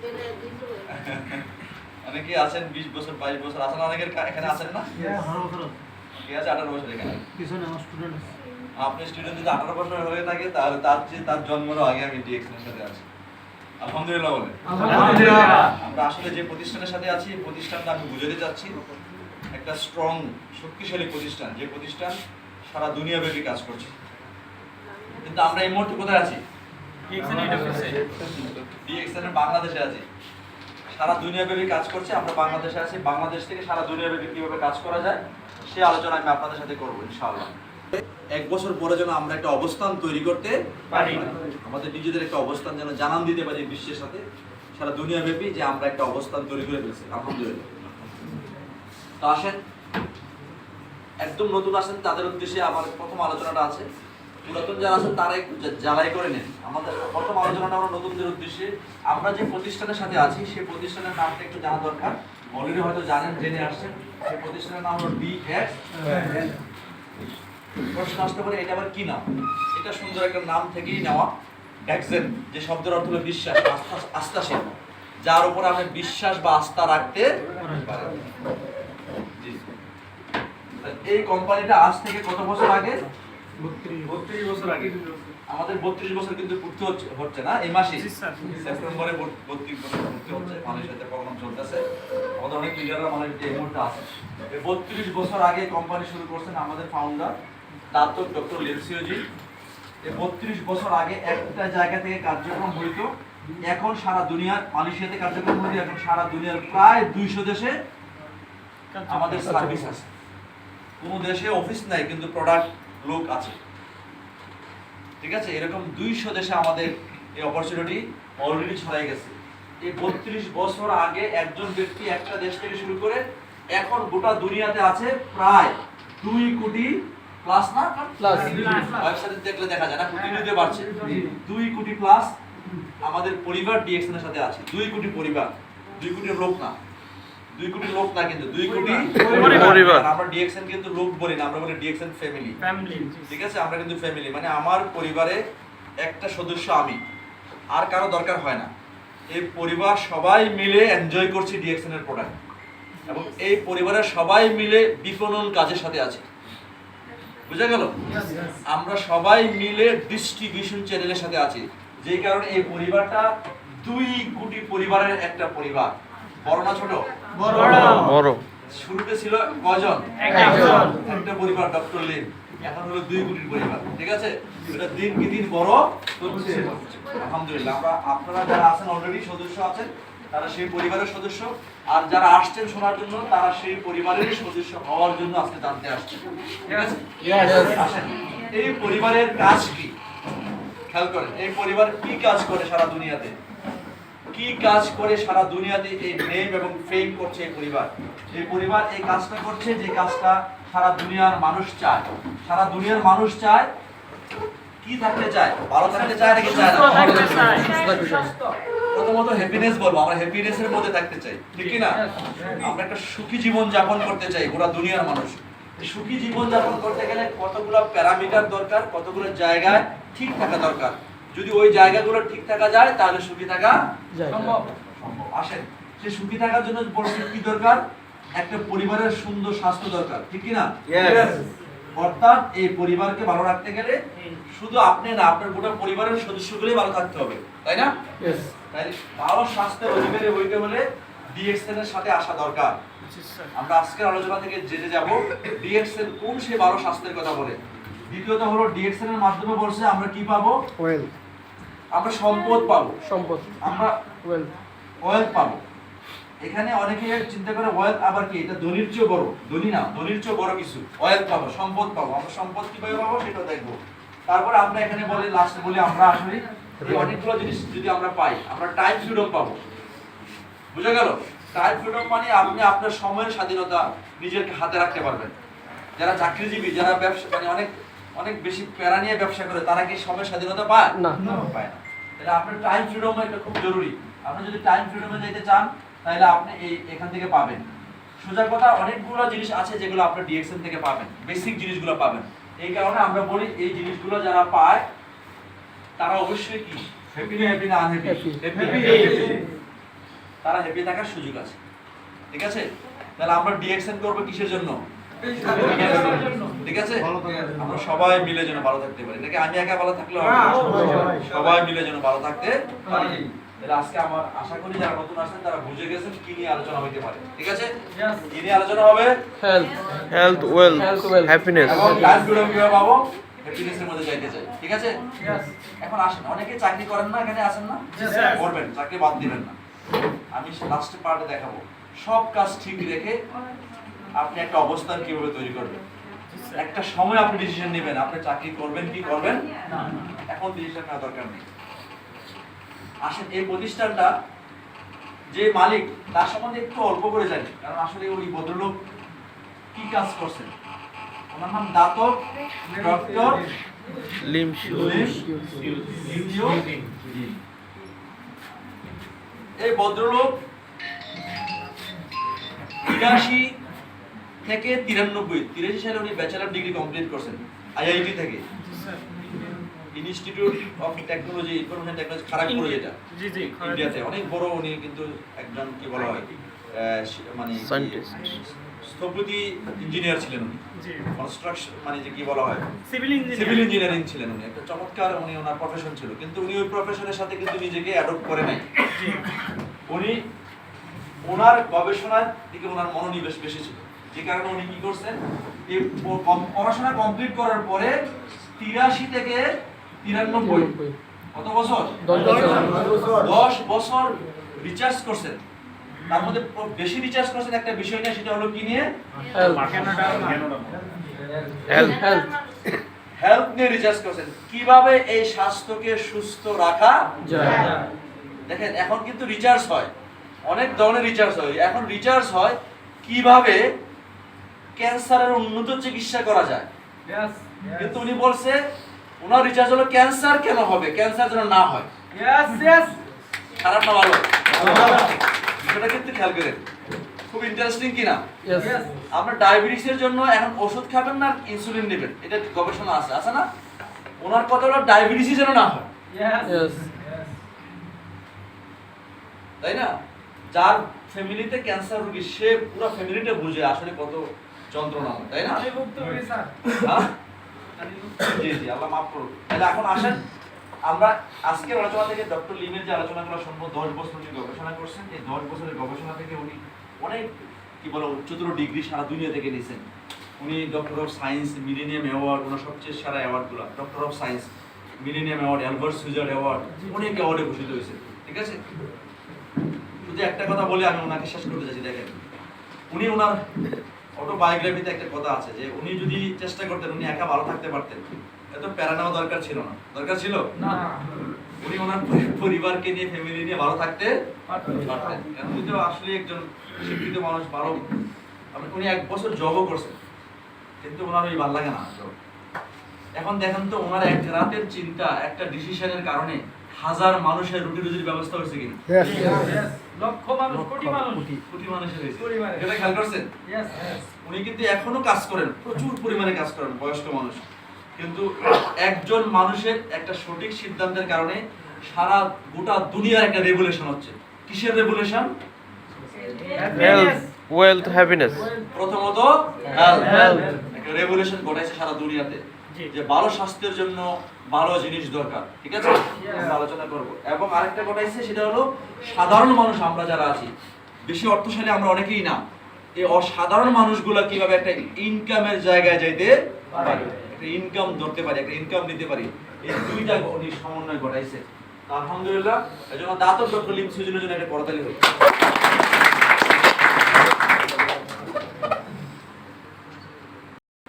অনেকেই আছেন? বিশ বছর বাইশ বছর? আছেন অনেকের এখানে আছেন না? কে আছে আঠারো বছর এখানে? আপনি স্টুডেন্ট যদি আঠারো বছর হয়ে থাকে তাহলে তার চেয়ে তার জন্মেরও আগে আমি ডিএক্সের সাথে আছি। আলহামদুলিল্লাহ বলে আমরা আসলে যে প্রতিষ্ঠানের সাথে আছি এই প্রতিষ্ঠানটা আমি বুঝাতে চাচ্ছি একটা স্ট্রং শক্তিশালী প্রতিষ্ঠান। যে প্রতিষ্ঠান সারা দুনিয়াব্যাপী কাজ করছে। কিন্তু আমরা এই মুহূর্তে কোথায় আছি? ডিএক্সএন বাংলাদেশে আছি। সারা দুনিয়াব্যাপী কাজ করছে আমরা বাংলাদেশে আছি। বাংলাদেশ থেকে সারা দুনিয়াব্যাপী কীভাবে কাজ করা যায় সে আলোচনা আমি আপনাদের সাথে করব ইনশাআল্লাহ। এক বছর পরে যেন আমরা একটা অবস্থান তৈরি করতে পারি। আমাদের নিজেদের একটা অবস্থান যেন জানান দিতে পারি বিশ্বের সাথে সারা দুনিয়াব্যাপী যে আমরা একটা অবস্থান তৈরি করে ফেলছি। আলহামদুলিল্লাহ। তো আসেন একদম নতুন আসেন তাদের উদ্দেশ্যে আমার প্রথম আলোচনাটা আছে। পুরাতন যারা আছেন তারা একটু জ্বালাই করে নেন। আমাদের প্রথম আলোচনাটা আমরা নতুনদের উদ্দেশ্যে। আমরা যে প্রতিষ্ঠানের সাথে আছি, সেই প্রতিষ্ঠানের নামটা একটু জানা দরকার। অলরেডি হয়তো জানেন, জেনে আসছেন। সেই প্রতিষ্ঠানের নাম হলো ডি প্রশ্ন আসতে পারে, এটা আবার কি নাম? এটা সুন্দর একটা নাম থেকেই নেওয়া। ড্যাক্সেন যে শব্দের অর্থ হলো বিশ্বাস, আস্থা আস্থাশীল যার উপর আপনি বিশ্বাস বা আস্থা রাখতে পারেন। এই কোম্পানিটা আজ থেকে কত বছর আগে? বত্রিশ বছর। আগে। আমাদের বত্রিশ বছর কিন্তু পূর্তি হচ্ছে হচ্ছে না? এই মাসে সেপ্টেম্বরে বত্রিশ বছর পূর্তি হচ্ছে। মালয়েশিয়াতে প্রোগ্রাম চলতেছে। আমাদের অনেক লিডাররা মালয়েশিয়াতে এই মুহূর্তে আছে। এই বত্রিশ বছর আগে কোম্পানি শুরু করছেন আমাদের ফাউন্ডার দাতক ডক্টর লিপসিওজি এই বত্রিশ বছর আগে একটা জায়গা থেকে কার্যক্রম হইতো। এখন সারা দুনিয়ার মালয়েশিয়াতে কার্যক্রম হইতো এখন সারা দুনিয়ার প্রায় দুইশো দেশে আমাদের সার্ভিস আছে। কোনো দেশে অফিস নাই কিন্তু প্রোডাক্ট লোক আছে। ঠিক আছে? এরকম দুইশো দেশে আমাদের এই অপরচুনিটি অলরেডি ছড়াই গেছে। এই বত্রিশ বছর আগে একজন ব্যক্তি একটা দেশ থেকে শুরু করে এখন গোটা দুনিয়াতে আছে প্রায় দুই কোটি প্লাস না? Plus. ওয়েবসাইটে দেখলে দেখা যায় না কন্টিনিউতে বাড়ছে। দুই কোটি প্লাস আমাদের পরিবার ডিএক্সএন এর সাথে আছে। দুই কোটি পরিবার। দুই কোটি লোক না। দুই কোটি লোক না কিন্তু দুই কোটি পরিবার। আমরা ডিএক্সএন কিন্তু লোক বলি না আমরা বলি ডিএক্সএন ফ্যামিলি ফ্যামিলি ঠিক আছে? আমরা কিন্তু ফ্যামিলি মানে আমার পরিবারে একটা সদস্য আমি। আর কারও দরকার হয় না। এই পরিবার সবাই মিলে এনজয় করছি ডিএক্সএন এর প্রোডাক্ট এবং এই পরিবারের সবাই মিলে বিপণন কাজের সাথে আছে। বুঝা গেল? আমরা সবাই মিলে ডিস্ট্রিবিউশন চ্যানেলের সাথে আছি। যেই কারণে এই পরিবারটা দুই কোটি পরিবারের একটা পরিবার। বড় না ছোট? বড়। শুরুতে ছিল কজন একটা পরিবার ডক্টর লিন। এখন হলো দুই কোটির পরিবার। ঠিক আছে? এটা দিন কি দিন বড় হচ্ছে। আলহামদুলিল্লাহ। আমরা আপনারা যারা আছেন অলরেডি সদস্য আছেন তারা সেই পরিবারের সদস্য। আর যারা আসছেন শোনার জন্য তারা সেই পরিবারেরই সদস্য হওয়ার জন্য আজকে জানতে আসছেন ঠিক আছে? আসেন। এই পরিবারের কাজ কি? খেয়াল করেন এই পরিবার কি কাজ করে সারা দুনিয়াতে? কি কাজ করে সারা দুনিয়াতে এই নেম এবং ফেম করছে এই পরিবার? এই পরিবার এই কাজটা করছে যে কাজটা সারা দুনিয়ার মানুষ চায়। সারা দুনিয়ার মানুষ চায় কি থাকতে চায়? ভালো থাকতে চায় নাকি চায় না? প্রথমত হ্যাপিনেস বলব আমরা হ্যাপিনেস এর মধ্যে থাকতে চাই ঠিক কি না? আমরা একটা সুখী জীবন যাপন করতে চাই গোটা দুনিয়ার মানুষ। এই সুখী জীবন যাপন করতে গেলে কতগুলো প্যারামিটার দরকার কতগুলো জায়গায় ঠিক থাকা দরকার? যদি ওই জায়গাগুলো ঠিক থাকা যায় তাহলে সুখী থাকা সম্ভব। আসেন। সে সুখী থাকার জন্য বড় কি দরকার? একটা পরিবারের সুন্দর স্বাস্থ্য দরকার ঠিক কি না অর্থাৎ এই পরিবারকে ভালো রাখতে গেলে শুধু আপনি না আপনার গোটা পরিবারের সদস্যগুলোই ভালো থাকতে হবে তাই না? তাই ভালো স্বাস্থ্যের অধিকারী হইতে হলে ডিএক্সএন এর সাথে আসা দরকার। আমরা আজকের আলোচনা থেকে জেনে যাব ডিএক্সএন কোন সেই ভালো স্বাস্থ্যের কথা বলে। দ্বিতীয়ত হলো ডিএক্সএন এর মাধ্যমে বলছে আমরা কি পাবো? ওয়েল আমরা সম্পদ পাবো। সম্পদ আমরা ওয়েল ওয়েলথ পাবো। এখানে অনেকে চিন্তা করে ওয়েলথ আবার কি? এটা ধনির চেয়ে বড়। ধনী না ধনির চেয়ে বড় কিছু। ওয়েলথ পাবো সম্পদ পাবো। আমরা সম্পদ কীভাবে পাবো সেটা দেখব। তারপরে আমরা এখানে বলি লাস্টে বলি আমরা আসলে এই অনেকগুলো জিনিস যদি আমরা পাই আমরা টাইম ফ্রিডম পাবো। বুঝা গেল? টাইম ফ্রিডম মানে আপনি আপনার সময়ের স্বাধীনতা নিজের হাতে রাখতে পারবেন। যারা চাকরিজীবী যারা ব্যবসা মানে অনেক অনেক বেশি প্যারা নিয়ে ব্যবসা করে তারা কি সময়ের স্বাধীনতা পায়? না। পায় না। তাহলে আপনার টাইম ফ্রিডম এটা খুব জরুরি। আপনি যদি টাইম ফ্রিডমে যেতে চান তাহলে আপনি এই এখান থেকে পাবেন। সোজা কথা অনেকগুলো জিনিস আছে যেগুলো আপনি ডিএক্সএন থেকে পাবেন বেসিক জিনিসগুলো পাবেন। এই কারণে আমরা বলি এই জিনিসগুলো যারা পায় তারা অবশ্যই কি? হ্যাপি না হ্যাপি না আনহ্যাপি হ্যাপি তারা হ্যাপি থাকার সুযোগ আছে। ঠিক আছে? তাহলে আমরা ডিএকশন করব কিসের জন্য? ঠিক আছে? আমরা সবাই মিলে যেন ভালো থাকতে পারি। নাকি আমি একা ভালো থাকলে সবাই মিলে যেন ভালো থাকতে পারি। তাহলে আজকে আমার আশা করি যারা নতুন আসছেন তারা বুঝে গেছেন কি নিয়ে আলোচনা হইতে পারে। ঠিক আছে? কি নিয়ে আলোচনা হবে? হেলথ হেলথ ওয়েলথ হ্যাপিনেস এবং লাইফ ফ্রিডম কীভাবে পাবো? হ্যাপিনেসের মধ্যে যাইতে চাই। ঠিক আছে? এখন আসেন। অনেকে চাকরি করেন না এখানে আসেন না? করবেন চাকরি বাদ দিবেন না। আমি লাস্ট পার্টে দেখাবো। সব কাজ ঠিক রেখে আপনি একটা অবস্থান কীভাবে তৈরি করবেন? একটা সময় আপনি ডিসিশন নেবেন আপনি চাকরি করবেন কি করবেন? এখন ডিসিশন নেওয়া দরকার নেই। আসেন এই প্রতিষ্ঠানটা যে মালিক তার সম্বন্ধে একটু অল্প করে জানি কারণ আসলে ওই ভদ্রলোক কি কাজ করছেন? ওনার নাম দাতক ডক্টর এই ভদ্রলোক তিরাশি থেকে তিরানব্বই তিরাশি সালে উনি ব্যাচেলার ডিগ্রি কমপ্লিট করছেন আইআইটি থেকে। Institute of technology information technology Kharagpur যেটা। জি জি ইন্ডিয়াতে অনেক বড় উনি কিন্তু একজন কি বলা হয় মানে স্থপতি ইঞ্জিনিয়ার ছিলেন উনি। কনস্ট্রাকশন মানে যে কি বলা হয় সিভিল সিভিল ইঞ্জিনিয়ারিং ছিলেন উনি। একটা চমৎকার উনি ওনার প্রফেশন ছিল। কিন্তু উনি ওই প্রফেশনের সাথে কিন্তু নিজেকে অ্যাডপ্ট করে নাই। উনি ওনার গবেষণার দিকে ওনার মনোনিবেশ বেশি ছিল। যে কারণে উনি কি করছেন? এই পড়াশোনা কমপ্লিট করার পরে তিরাশি থেকে তিরানব্বই কত বছর? দশ বছর। রিচার্জ করছেন। তার মধ্যে বেশি রিচার্জ করছেন একটা বিষয় নিয়ে সেটা হলো কি নিয়ে? হেলথ হেলথ হেলথ হেলথ নিয়ে রিচার্জ করছেন। কীভাবে এই স্বাস্থ্যকে সুস্থ রাখা যায়? দেখেন এখন কিন্তু রিচার্জ হয়। অনেক ধরনের রিচার্জ হয়। এখন রিচার্জ হয় কীভাবে ক্যান্সারের উন্নত চিকিৎসা করা যায়। কিন্তু উনি বলছে ওনার রিচার্জ হলো ক্যান্সার কেন হবে? ক্যান্সার যেন না হয়। খারাপ না ভালো? বিষয়টা কিন্তু খেয়াল করেন। খুব ইন্টারেস্টিং কিনা? আপনার ডায়াবেটিসের জন্য এখন ওষুধ খাবেন না ইনসুলিন নেবেন। এটা গবেষণা আছে আছে না? ওনার কথা হলো ডায়াবেটিসই যেন না হয়। তাই না? যার ফ্যামিলিতে ক্যান্সার রোগী সে পুরো ফ্যামিলিটা বুঝে আসলে কত যন্ত্রণা তাই না? হ্যাঁ? জি জি আল্লাহ মাফ করুন তাহলে এখন আসেন। আমরা আজকের আলোচনা থেকে ডক্টর লিমের যে আলোচনাগুলো শুনব দশ বছর উনি গবেষণা করছেন এই দশ বছরের গবেষণা থেকে উনি অনেক কি বলে উচ্চতর ডিগ্রি সারা দুনিয়া থেকে নিয়েছেন উনি doctor of science millennium award ওনার সবচেয়ে সেরা অ্যাওয়ার্ডগুলো doctor of science millennium award Albert সুইজার্ড award অনেক অ্যাওয়ার্ডে ভূষিত হয়েছে ঠিক আছে? শুধু একটা কথা বলে আমি ওনাকে শেষ করতে চাইছি দেখেন। উনি ওনার অটোবায়োগ্রাফিতে একটা কথা আছে যে উনি যদি চেষ্টা করতেন উনি একা ভালো থাকতে পারতেন এত প্যারা নেওয়া দরকার ছিল না। দরকার ছিল? না। উনি ওনার পরিবারকে নিয়ে ফ্যামিলি নিয়ে ভালো থাকতে পারতেন। কারণ উনি তো আসলে একজন শিক্ষিত মানুষ ভালো। উনি এক বছর জবও করছেন কিন্তু ওনার ওই ভালো লাগে না। এখন দেখেন তো ওনার এক রাতের চিন্তা একটা ডিসিশনের কারণে হাজার মানুষের রুটি রুজির ব্যবস্থা হয়েছে কিনা? লক্ষ মানুষ কোটি মানুষ কোটি। মানুষের হয়েছে। এটা খেয়াল করছেন? উনি কিন্তু এখনও কাজ করেন প্রচুর পরিমাণে কাজ করেন বয়স্ক মানুষ। কিন্তু একজন মানুষের একটা সঠিক সিদ্ধান্তের কারণে সারা গোটা দুনিয়ার একটা রেভুলেশন হচ্ছে। কিসের রেভুলেশন হেলথ ওয়েলথ হ্যাপিনেস প্রথমত একটা রেভুলেশন ঘটাইছে সারা দুনিয়াতে। যে ভালো স্বাস্থ্যের জন্য ভালো জিনিস দরকার ঠিক আছে? আলোচনা করব। এবং আরেকটা ঘটাইছে সেটা হলো সাধারণ মানুষ আমরা যারা আছি বেশি অর্থশালী আমরা অনেকেই না এই অসাধারণ মানুষগুলা কীভাবে একটা ইনকামের জায়গায় যাইতে পারে? একটা ইনকাম ধরতে পারি একটা ইনকাম নিতে পারি। এই দুইটা উনি সমন্বয় ঘটাইছে। আলহামদুলিল্লাহ এই জন্য ডক্টর লিম সুজনের জন্য একটা করতালি হোক